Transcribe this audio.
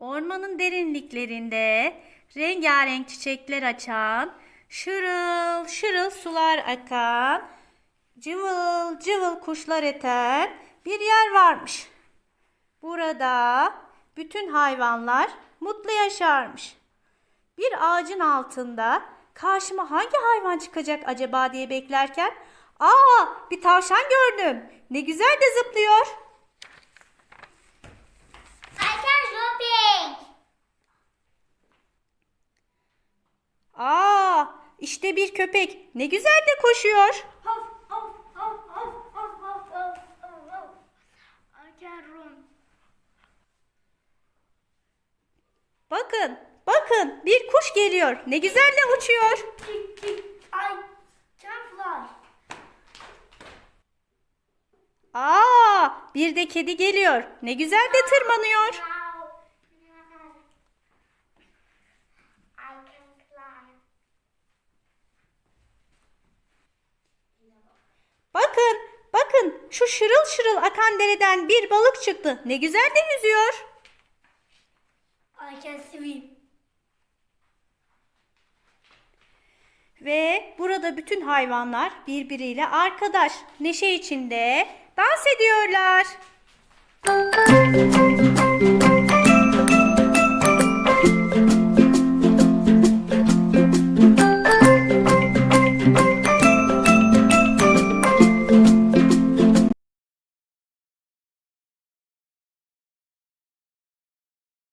Ormanın derinliklerinde rengarenk çiçekler açan, şırıl şırıl sular akan, cıvıl cıvıl kuşlar eten bir yer varmış. Burada bütün hayvanlar mutlu yaşarmış. Bir ağacın altında karşıma hangi hayvan çıkacak acaba diye beklerken aa bir tavşan gördüm. Ne güzel de zıplıyor. I can shopping. Aa işte bir köpek. Ne güzel de koşuyor. Bakın, bakın bir kuş geliyor. Ne güzel de uçuyor. Aa bir de kedi geliyor. Ne güzel de tırmanıyor. I can climb. Bakın, bakın şu şırıl şırıl akan dereden bir balık çıktı. Ne güzel de yüzüyor. I can swim. Ve burada bütün hayvanlar birbiriyle arkadaş, neşe içinde dans ediyorlar.